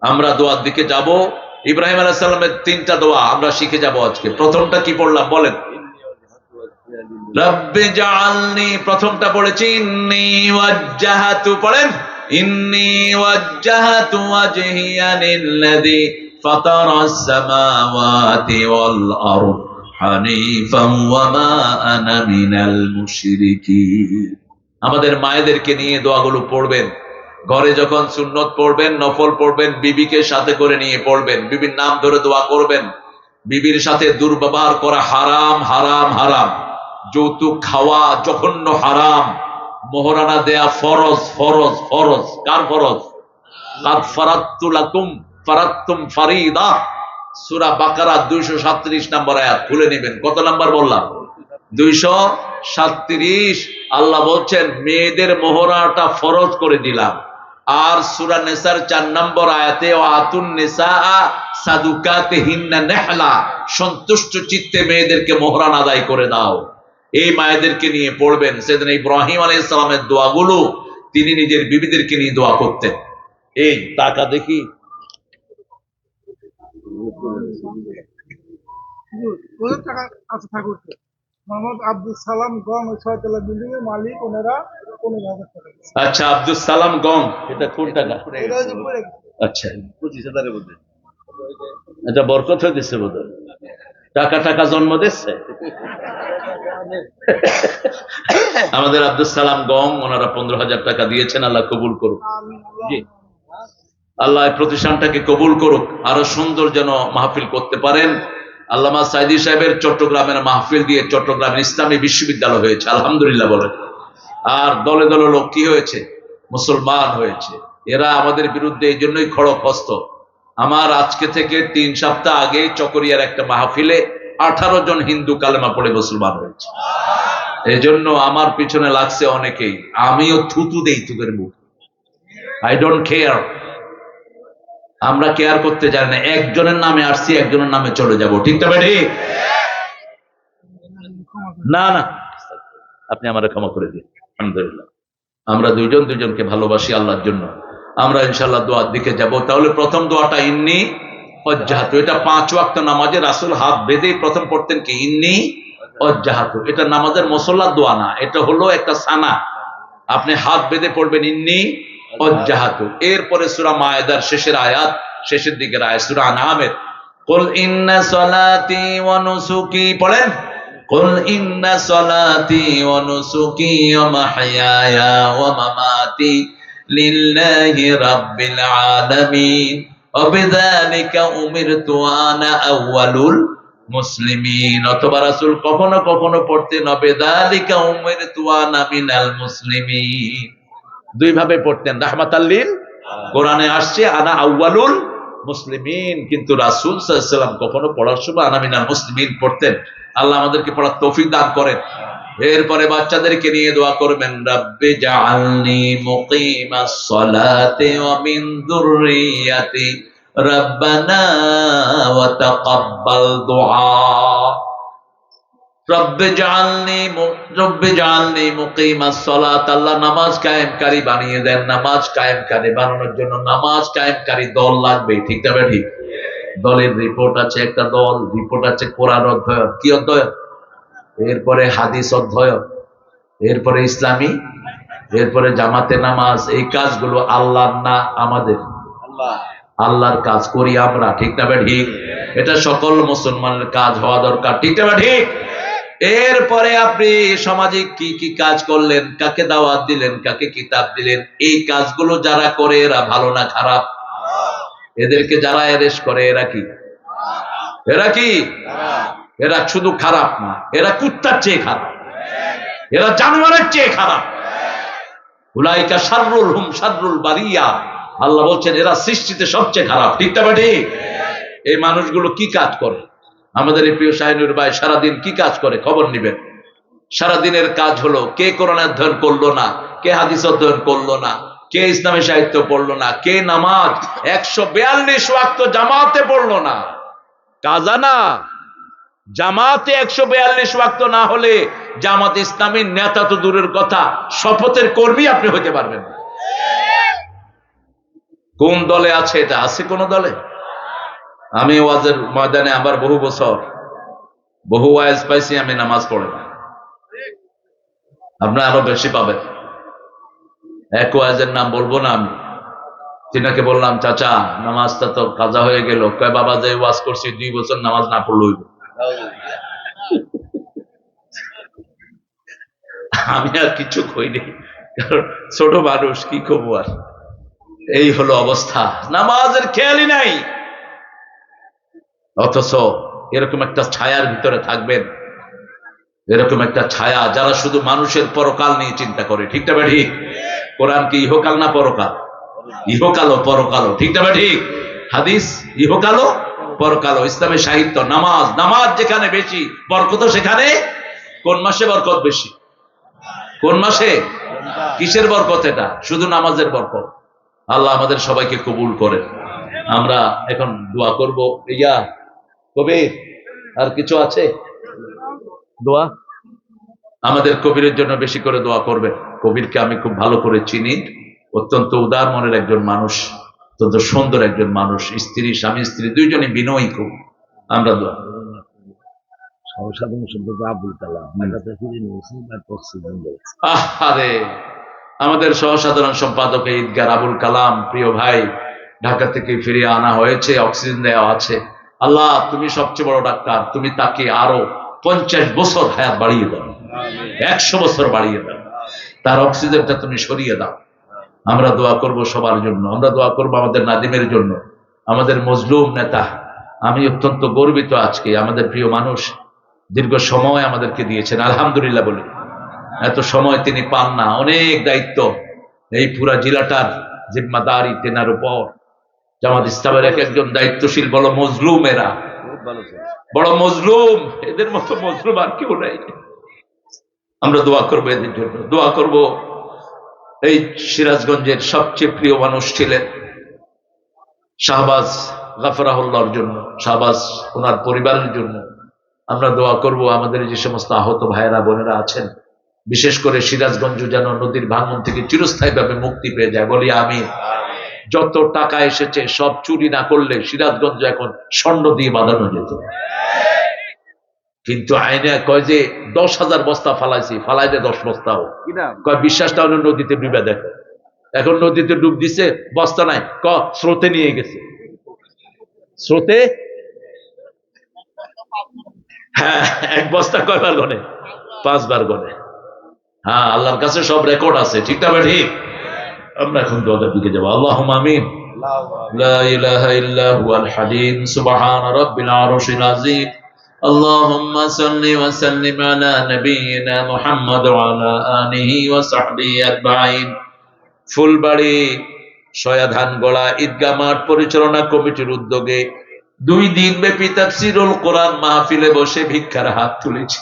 আমরা দোয়ার দিকে যাব। ইব্রাহিম আলাইসাল্লামের তিনটা দোয়া আমরা শিখে যাব আজকে। প্রথমটা কি পড়লাম বলেন? রব্বে জাআলনি, প্রথমটা পড়েছি পড়েন? ফাতারাস সামাওয়াতি ওয়াল আরদ হানিফান ওয়া মা আনা মিনাল মুশরিকিন। আমাদের মায়েদেরকে নিয়ে দোয়াগুলো পড়বেন। ঘরে যখন সুন্নত পড়বেন, নফল পড়বেন, বিবিকে সাথে করে নিয়ে পড়বেন, বিবির নাম ধরে দোয়া করবেন, বিবির সাথে দুর্ব্যবহার করা হারাম হারাম হারাম। যৌতুক খাওয়া জঘন্য হারাম। মোহরানা দেয়া ফরজ ফরজ ফরজ। কার ফরজ? কাদ ফারাত্তু লাকুম ফারাত্তুম ফারিদা। সূরা বাকারা 237 নম্বর আয়াত, খুলে নেবেন। কত নাম্বার বললাম? 237 আল্লাহ বলছেন, মেয়েদের মোহরাটা ফরজ করে দিলাম। আর সূরা নেসার 4 নম্বর আয়াতে ও আতুন নিসা সাদুকাতে হিন্না নেহলা সন্তুষ্ট চিত্তে মেয়েদেরকে মোহরান আদায় করে দাও। এই মায়েদেরকে নিয়ে পড়বেন সেদিন ইব্রাহিম আলাই ইসলামের দোয়াগুলো তিনি নিজের বিবিদেরকে নিয়ে দোয়া করতেন। এই টাকা দেখি। টাকা মোহাম্মদ আব্দুল সালাম গম ওই ছয়তলা বিল্ডিং এর মালিক ওনারা পনেরো হাজার টাকা আচ্ছা আব্দুল সালাম গং এটা কোন টাকা। আচ্ছা পঁচিশ হাজারের মধ্যে এটা বরকত হয়ে দিচ্ছে বোধ টাকা টাকা জন্ম দিচ্ছে আমাদের আব্দুল সালাম গং ওনারা পনেরো হাজার টাকা দিয়েছেন আল্লাহ কবুল করুক। জি। আল্লাহ এই প্রতিষ্ঠানটাকে কবুল করুক আরও সুন্দর যেন মাহফিল করতে পারেন। আল্লামা সাইদি সাহেবের চট্টগ্রামের মাহফিল দিয়ে চট্টগ্রাম ইসলামী বিশ্ববিদ্যালয় হয়েছে, আলহামদুলিল্লাহ বলেন আর দলে দলে লোক কি হয়েছে? মুসলমান হয়েছে। এরা আমাদের বিরুদ্ধে এই জন্যই খড়ক হস্ত আমার আজকে থেকে তিন সপ্তাহ আগে চকরিয়ার একটা মাহফিলে আঠারো জন হিন্দু কালেমা পড়ে মুসলমান হয়েছে। এই জন্য আমার পিছনে লাগছে অনেকেই। আমিও থুতু দেই তোদের মুখ। আই ডোন্ট কেয়ার আমরা কেয়ার করতে জানি না। একজনের নামে আসছি, একজনের নামে চলে যাব। ঠিক তবে না না। আপনি আমার ক্ষমা করে দিন। আলহামদুলিল্লাহ। আমরা দুইজন দুইজনকে ভালোবাসি আল্লাহর জন্য। আমরা ইনশাল্লাহ দোয়ার দিকে যাব। তাহলে প্রথম দোয়াটা ইন্নি অজ্জাহাতু। এটা পাঁচ ওয়াক্ত নামাজে রাসুল হাত বেঁধেই প্রথম পড়তেন কি? ইন্নি অজ্জাহাতু। এটা নামাজের মসল্লার দোয়া না। এটা হলো একটা সানা। আপনি হাত বেঁধে পড়বেন ইন্নি এরপরে সুরা মায়েদার শেষের আয়াত, শেষের দিকে আয়াত, সুরা নামের কুল ইন্না সলাতি ওয়া নুসুকি, পড়েন? কুল ইন্না সলাতি ওয়া নুসুকি ওয়া মাহইয়ায়া ওয়া মামাতি লিল্লাহি রাব্বিল আলামিন। ওয়া বিযালিকা উমিরতু আনা আউওয়ালুল মুসলিমিন। অথবা রাসূল কখনো কখনো পড়তেন অবেদালিকা উমিরতু আনা মিনাল মুসলিমিন। দুই ভাবে পড়তেন রাহমাতাল্লিল কোরআনে আসছে, আনা আউয়ালুল মুসলিমিন। কিন্তু রাসূল সাল্লাম কখনো পড়ার সময় আনা মিনাল মুসলিমিন পড়তেন। আল্লাহ আমাদেরকে পড়ার তৌফিক দান করেন। এরপরে বাচ্চাদেরকে নিয়ে দোয়া করবেন, রব্বে জাআলনি মুকিমাস সালাতি ওয়া মিন যুররিয়াতি রাব্বানা ওয়া তাকাব্বাল দুআ। রব্বে জাআলনি রব্বে জাআলনি মুকিমাস সালাত আল্লাহ নামাজ কায়েমকারী বানিয়ে দেন নামাজ কায়েমকারী বানানোর জন্য নামাজ কায়েমকারী দল লাগবে ঠিক তবে ঠিক দলের রিপোর্ট আছে একটা দল রিপোর্ট আছে কোরআন অধ্যয়ন। কি অধ্যয়ন? এরপরে হাদিস অধ্যয়ন এরপরে ইসলামী এরপরে জামাতে নামাজ এই কাজগুলো আল্লাহর না আমাদের? আল্লাহর কাজ করি আমরা ঠিক না ঠিক এটা সকল মুসলমানের কাজ হওয়া দরকার ঠিক না ঠিক এরপরে আপনি সমাজে কি কি কাজ করলেন, কাকে দাওয়াত দিলেন, কাকে কিতাব দিলেন, এই কাজগুলো যারা করে এরা ভালো না খারাপ? এদেরকে যারা এরেস করে, এরা কি? এরা কি? এরা শুধু খারাপ না, এরা কুত্তার চেয়ে খারাপ। এরা জানোয়ারের চেয়ে খারাপ। উলাইকা শাররুল হুম শাররুল বারিয়া। আল্লাহ বলছেন, এরা সৃষ্টিতে সবচেয়ে খারাপ। ঠিক ঠিক এই মানুষগুলো কি কাজ করে? আমাদের এই প্রিয় শাহিনুর ভাই সারাদিন কি কাজ করে? খবর নিবেন। সারাদিনের কাজ হলো, কে কোরআন অধ্যয়ন করল না, কে হাদিস অধ্যয়ন করল না, কে ইসলামী সাহিত্য পড়ল না, কে নামাজ একশো বিয়াল্লিশ ওয়াক্ত জামাতে পড়ল না। কাজা না। জামাতে একশো বিয়াল্লিশ ওয়াক্ত না হলে জামাত ইসলামীর নেতা তো দূরের কথা, শপথের কর্মী আপনি হতে পারবেন না। কোন দলে আছে এটা? আছে কোন দলে? আমি ওয়াজের ময়দানে আবার বহু বছর, বহু ওয়াজ পাইছি আমি নামাজ পড়ে আপনার আরও বেশি পাবেন। এক ওয়াজের নাম বলব না আমি। তিনাকে বললাম, চাচা, নামাজটা তো কাজা হয়ে গেল। কয়, বাবা, যে ওয়াজ করছি, দুই বছর নামাজ না পড়ল আমি আর কিছু কইনি কারণ ছোট মানুষ, কি আর? এই হলো অবস্থা। নামাজের খেয়ালই নাই। অথচ এরকম একটা ছায়ার ভিতরে থাকবেন। এরকম একটা ছায়া যারা শুধু মানুষের পরকাল নিয়ে চিন্তা করে, ঠিক না ঠিক কোরআন কি ইহকাল না পরকাল? ইহকালো পরকালো ঠিক না ঠিক হাদিস ইহকালো পরকালো ইসলামের সাহিত্য, নামাজ নামাজ যেখানে বেশি বরকত সেখানে কোন মাসে বরকত বেশি? কোন মাসে? কিসের বরকত এটা? শুধু নামাজের বরকত। আল্লাহ আমাদের সবাইকে কবুল করেন। আমরা এখন দোয়া করব। ইয়া কবির আর কিছু আছে? দোয়া? আমাদের কবিরের জন্য বেশি করে দোয়া করবেন কবিরকে আমি খুব ভালো করে চিনি। অত্যন্ত উদার মনের একজন মানুষ অত্যন্ত সুন্দর একজন মানুষ স্ত্রী স্বামী স্ত্রী দুইজনে বিনয়ী খুব। আমরা দোয়া ফিরে আমাদের সহসাধারণ সম্পাদক ঈদগার আবুল কালাম প্রিয় ভাই ঢাকা থেকে ফিরিয়ে আনা হয়েছে অক্সিজেন দেওয়া আছে। আল্লাহ, তুমি সবচেয়ে বড় ডাক্তার, তুমি তাকে আরও পঞ্চাশ বছর হায়াত বাড়িয়ে দাও। একশো বছর বাড়িয়ে দাও। তার অক্সিজেনটা তুমি সরিয়ে দাও। আমরা দোয়া করব সবার জন্য। আমরা দোয়া করব আমাদের নাদিমের জন্য। আমাদের মজলুম নেতা। আমি অত্যন্ত গর্বিত আজকে। আমাদের প্রিয় মানুষ দীর্ঘ সময় আমাদেরকে দিয়েছেন। আলহামদুলিল্লাহ বলি। এত সময় তিনি পান না। অনেক দায়িত্ব এই পুরা জেলাটার জিম্মাদারি তেনার উপর। জামাত ইসলামের এক একজন দায়িত্বশীল বড় মজলুম এরা। বড় মজলুম এদের মতো মজলুম আর কেউ নাই। আমরা দোয়া করব এদের জন্য। দোয়া করব এই সিরাজগঞ্জের সবচেয়ে প্রিয় মানুষ ছিলেন শাহবাজ গাফরাহুল্লাহর জন্য শাহবাজ ওনার পরিবারের জন্য। আমরা দোয়া করব আমাদের যে সমস্ত আহত ভাইয়েরা বোনেরা আছেন বিশেষ করে সিরাজগঞ্জ যেন নদীর ভাঙন থেকে চিরস্থায়ীভাবে মুক্তি পেয়ে যায়। বলি আমি যত টাকা এসেছে সব চুরি না করলে সিরাজগঞ্জ এখন স্বর্ণ দিয়ে বাঁধানো যেত কিন্তু আইনে কয় যে দশ হাজার বস্তা ফালাইছি ফালাইলে দশ বস্তাও কয় বিশ্বাসটা হলো নদীতে ডুবে দেখো। এখন নদীতে ডুব দিছে বস্তা নাই ক স্রোতে নিয়ে গেছে। স্রোতে? হ্যাঁ এক বস্তা কয়বার গনে? পাঁচবার গনে। হ্যাঁ আল্লাহর কাছে সব রেকর্ড আছে ঠিক না ঠিক আমরা এখন দোয়ার দিকে যাবো আল্লাহ আমিন لا إله إلا هو الحليم سبحان رب العرش العظيم اللهم صل وسلم على نبينا محمد وعلى آله وصحبه أجمعين ফুলবাড়ি সয়াধান গড়া ঈদগাহ মাঠ পরিচালনা কমিটির উদ্যোগে দুই দিন ব্যাপী তাফসিরুল কোরআন মাহফিলে বসে ভিক্ষার হাত তুলেছি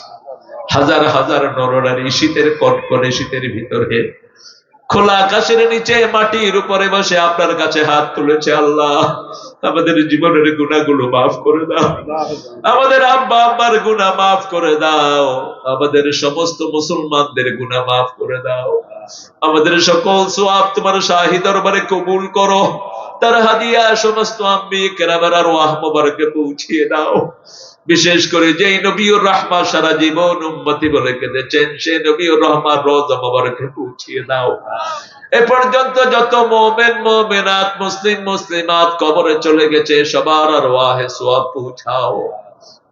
হাজার হাজার নরনারী শীতের কটকনে শীতের ভিতরে খোলা আকাশের নিচে মাটির উপরে বসে আপনার কাছে হাত তুলেছে আল্লাহ। আমাদের জীবনের গুণাগুলো মাফ করে দাও। আমাদের আব্বা আব্বার গুণা মাফ করে দাও। আমাদের সমস্ত মুসলমানদের গুণা মাফ করে দাও। আমাদের সকল সোয়াব তোমার শাহি দরবারে কবুল করো। তার হাদিয়া সমস্ত আম্বি কেরাবার আর ওয়াহ পৌঁছিয়ে দাও। বিশেষ করে যেই নবীর রহমা সারা জীবন উম্মতি বলে কেঁদেছেন সে নবীর পৌঁছিয়ে দাও। এ পর্যন্ত যত মোমেন, মোমেনাত, মুসলিম, মুসলিমাত কবরে চলে গেছে, সবার আর ওয়াহে সোয়াব পৌঁছাও।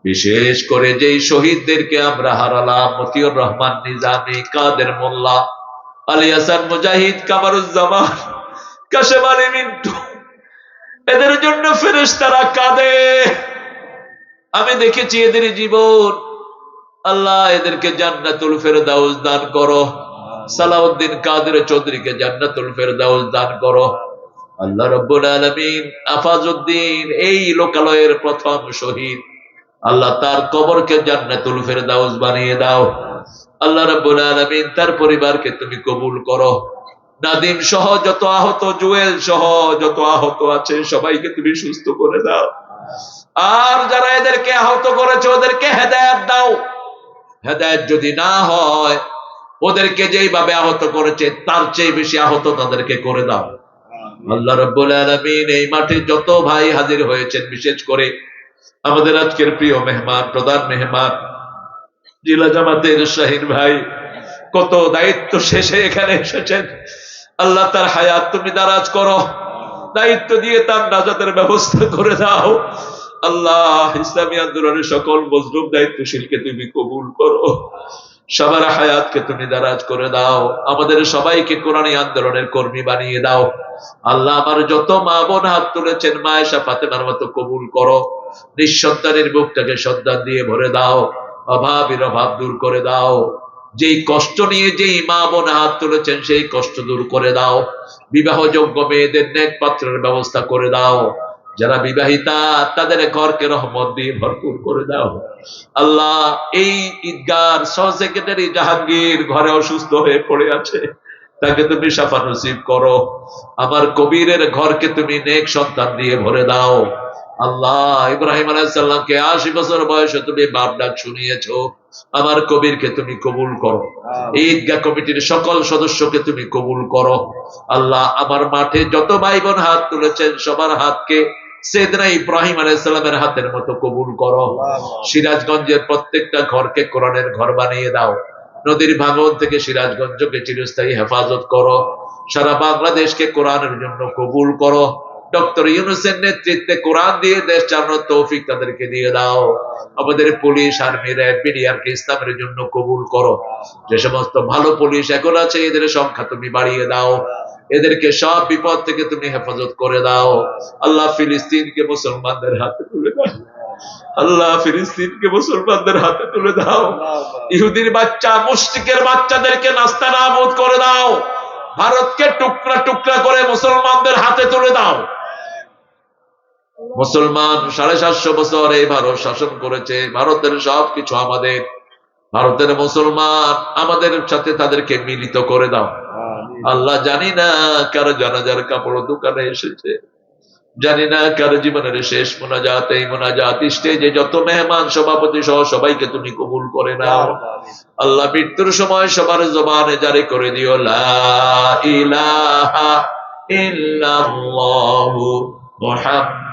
বিশেষ করে যেই শহীদদেরকে আমরা হারালাম, মতিউর রহমান, নিজামি, কাদের মোল্লা আলী হাসান মুজাহিদ কামারুজ্জামান কাশেম আলী মিন্টু। এদের জন্য ফেরেস তারা কাঁদে। আমি দেখেছি এদের জীবন। আল্লাহ এদেরকে জান্নাতুল ফেরদাউস দান করো। সালাউদ্দিন কাদের চৌধুরীকে জান্নাতুল ফেরদাউস দান করো। আল্লাহ রব্বুল আলামিন আফাজউদ্দিন এই লোকালয়ের প্রথম শহীদ। আল্লাহ তার কবরকে জান্নাতুল ফেরদাউস বানিয়ে দাও। আল্লাহ রব্বুল আলামিন তার পরিবারকে তুমি কবুল করো। নাদিম সহ যত আহত, জুয়েল সহ যত আহত আছে, সবাইকে তুমি সুস্থ করে দাও। আর যারা এদেরকে আহত করেছে, ওদেরকে হেদায়েত দাও। হেদায়েত যদি না হয়, ওদেরকে যেইভাবে আহত করেছে, তার চেয়ে বেশি আহত তাদেরকে করে দাও। আল্লাহ রব্বুল আলমিন এই মাঠে যত ভাই হাজির হয়েছেন, বিশেষ করে আমাদের আজকের প্রিয় মেহমান, প্রধান মেহমান জেলা জামাতের শাহিন ভাই, কত দায়িত্ব শেষে এখানে এসেছেন। আল্লাহ তার হায়াত তুমি দারাজ করো। দায়িত্ব দিয়ে তার নাজাতের ব্যবস্থা করে দাও। আল্লাহ ইসলামী আন্দোলনের সকল মজলুম দায়িত্বশীলকে তুমি কবুল করো। সবার হায়াতকে তুমি দারাজ করে দাও। আমাদের সবাইকে কোরআনী আন্দোলনের কর্মী বানিয়ে দাও। আল্লাহ আমার যত মা বোন হাত তুলেছেন মায়েশা ফাতেমার মতো কবুল করো। নিঃসন্তানের বুকটাকে সন্তান দিয়ে ভরে দাও। অভাবের অভাব দূর করে দাও। যেই কষ্ট নিয়ে যেই মা বোন হাত তুলেছেন, সেই কষ্ট দূর করে দাও। বিবাহযোগ্য মেয়েদের নেক পাত্রের ব্যবস্থা করে দাও। যারা বিবাহিতা, তাদের ঘরকে রহমত দিয়ে ভরপুর করে দাও। আল্লাহ এই ঈদগার সহ সেক্রেটারি জাহাঙ্গীর ঘরে অসুস্থ হয়ে পড়ে আছে। তাকে তুমি সাফা নসিব করো। আমার কবিরের ঘরকে তুমি নেক সন্তান দিয়ে ভরে দাও। আল্লাহ ইব্রাহিম আলাইসাল্লামকে আশি বছর বয়সে তুমি বাপ ডাক শুনিয়েছো। আমার কবিরকে তুমি কবুল করো। এই ঈদগাহ কমিটির সকল সদস্যকে তুমি কবুল করো। আল্লাহ আমার মাঠে যত ভাই বোন হাত তুলেছেন সবার হাতকে সেদনা ইব্রাহিম আলাইসাল্লামের হাতের মতো কবুল করো। সিরাজগঞ্জের প্রত্যেকটা ঘরকে কোরআনের ঘর বানিয়ে দাও। নদীর ভাঙন থেকে সিরাজগঞ্জকে চিরস্থায়ী হেফাজত করো। সারা বাংলাদেশকে কোরআনের জন্য কবুল করো। ডক্টর ইউনুসের নেতৃত্বে কোরআন দিয়ে দেশ চালানোর তৌফিক তাদেরকে দিয়ে দাও। আমাদের পুলিশ আর্মি র্যাব বিডিআরকে ইসলামের জন্য কবুল করো। যে সমস্ত ভালো পুলিশ এখন আছে, এদের সংখ্যা তুমি বাড়িয়ে দাও। এদেরকে সব বিপদ থেকে তুমি হেফাজত করে দাও। আল্লাহ ফিলিস্তিনকে মুসলমানদের হাতে তুলে দাও। আল্লাহ ফিলিস্তিনকে মুসলমানদের হাতে তুলে দাও। ইহুদির বাচ্চা, মুশরিকের বাচ্চাদেরকে নাস্তা নাবুদ করে দাও। ভারতকে টুকরা টুকরা করে মুসলমানদের হাতে তুলে দাও। মুসলমান সাড়ে সাতশো বছর এই ভারত শাসন করেছে। ভারতের সব কিছু আমাদের। ভারতের মুসলমান আমাদের সাথে তাদেরকে মিলিত করে দাও। আল্লাহ জানি না কারও জানাজার কাপড় দোকানে এসেছে। জানি না কারও জীবনের শেষ মোনাজাত এই মোনাজাত স্টেজে যত মেহমান সভাপতি সহ সবাইকে তুমি কবুল করে নাও। আল্লাহ মৃত্যুর সময় সবার জবানে জারি করে দিও লা ইলাহা ইল্লাল্লাহু